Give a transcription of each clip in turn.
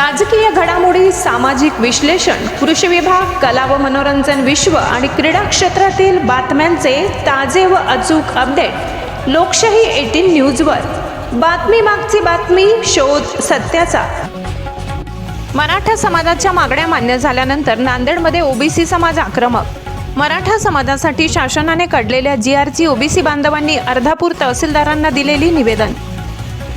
राजकीय घडामोडी सामाजिक विश्लेषण कृषी विभाग कला व मनोरंजन विश्व आणि क्रीडा क्षेत्रातील बातम्यांचे ताजे व अचूक अपडेट लोकशाही एटीन न्यूजवर. बातमी मागची बातमी शोध सत्याचा. मराठा समाजाच्या मागण्या मान्य झाल्यानंतर नांदेडमध्ये ओबीसी समाज आक्रमक. मराठा समाजासाठी शासनाने काढलेल्या जी आरची ओबीसी बांधवांनी अर्धापूर तहसीलदारांना दिलेली निवेदन.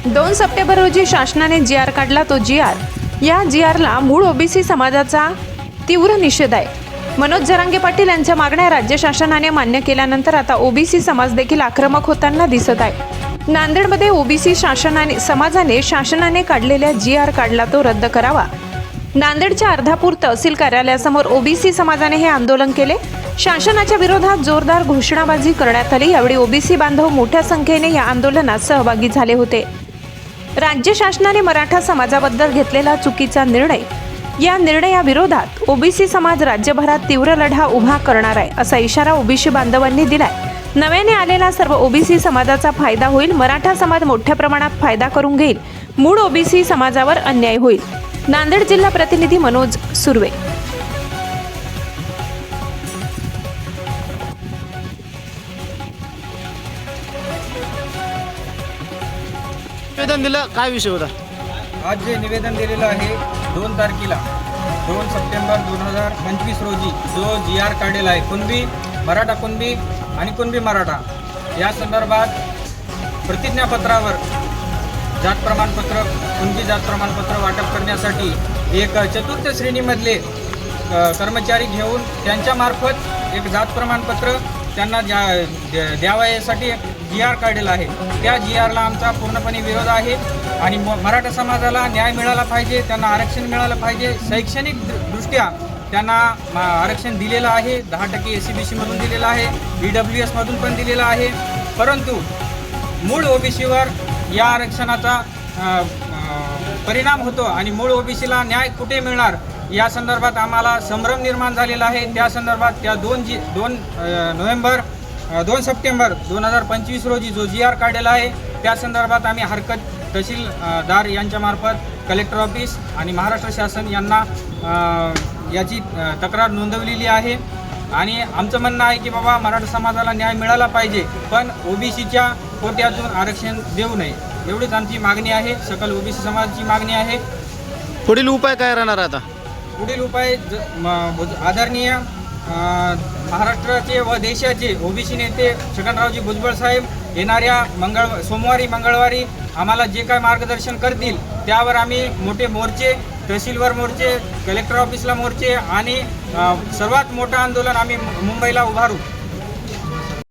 दोन सप्टेंबर रोजी शासनाने जी आर काढला तो जी आर. या जी आरला मूळ ओबीसी समाजाचा तीव्र निषेध आहे. मनोज जरांगे पाटील यांच्या मागण्या राज्य शासनाने मान्य केल्यानंतर आता ओबीसी समाज देखील आक्रमक होताना दिसत आहे. नांदेडमध्ये ओबीसी शासनाने समाजाने शासनाने काढलेल्या जी आर काढला तो रद्द करावा. नांदेडच्या अर्धापूर तहसील कार्यालयासमोर ओबीसी समाजाने हे आंदोलन केले. शासनाच्या विरोधात जोरदार घोषणाबाजी करण्यात आली. यावेळी ओबीसी बांधव मोठ्या संख्येने या आंदोलनात सहभागी झाले होते. राज्य शासनाने मराठा समाजाबद्दल घेतलेला चुकीचा निर्णय. या निर्णयाविरोधात ओबीसी समाज राज्यभरात तीव्र लढा उभा करणार आहे असा इशारा ओबीसी बांधवांनी दिलाय. नव्याने आलेला सर्व ओबीसी समाजाचा फायदा होईल मराठा समाज मोठ्या प्रमाणात फायदा करून घेईल. मूळ ओबीसी समाजावर अन्याय होईल. नांदेड जिल्हा प्रतिनिधी मनोज सुर्वे निवेदन दिलं काय विषय होता? आज जे निवेदन दिलेलं आहे दोन तारखेला दोन सप्टेंबर दोन हजार पंचवीस रोजी जो जी आर काढलेला आहे कुणबी मराठा कुणबी आणि कुणबी मराठा या संदर्भात प्रतिज्ञापत्रावर जात प्रमाणपत्र कुणबी जात प्रमाणपत्र वाटप करण्यासाठी एक चतुर्थ श्रेणीमधले कर्मचारी घेऊन त्यांच्यामार्फत एक जात प्रमाणपत्र त्यांना द्या द्या- यासाठी जी आर काढलेला आहे. त्या जी आरला आमचा पूर्णपणे विरोध आहे आणि म मराठा समाजाला न्याय मिळाला पाहिजे त्यांना आरक्षण मिळालं पाहिजे. शैक्षणिक दृष्ट्या त्यांना आरक्षण दिलेलं आहे. दहा टक्के एस सी बी सीमधून दिलेलं आहे. ई डब्ल्यू एसमधून पण दिलेलं आहे. परंतु मूळ ओबीसीवर या आरक्षणाचा परिणाम होतो आणि मूळ ओबीसीला न्याय कुठे मिळणार या संदर्भात आम्हाला संभ्रम निर्माण झालेला आहे. त्या संदर्भात त्या दोन जी दोन नोव्हेंबर दोन सप्टेंबर दोन हजार पंचवीस रोजी जो जी आर काढलेला आहे त्या संदर्भात आम्ही हरकत तहसीलदार यांच्यामार्फत कलेक्टर ऑफिस आणि महाराष्ट्र शासन यांना याची तक्रार नोंदवलेली आहे. आणि आमचं म्हणणं आहे की बाबा मराठा समाजाला न्याय मिळाला पाहिजे पण ओबीसीच्या कोट्यातून आरक्षण देऊ नये. एवढीच आमची मागणी आहे. सकल ओबीसी समाजाची मागणी आहे. पुढील उपाय काय राहणार आता? पुढील उपाय आदरणीय महाराष्ट्राचे व देशाचे ओबीसी नेते छगनरावजी भुजबळ साहेब येणाऱ्या मंगळ सोमवारी मंगळवारी आम्हाला जे काय मार्गदर्शन करतील त्यावर आम्ही मोठे मोर्चे तहसीलवर मोर्चे कलेक्टर ऑफिसला मोर्चे आणि सर्वात मोठं आंदोलन आम्ही मु- मुंबईला उभारू.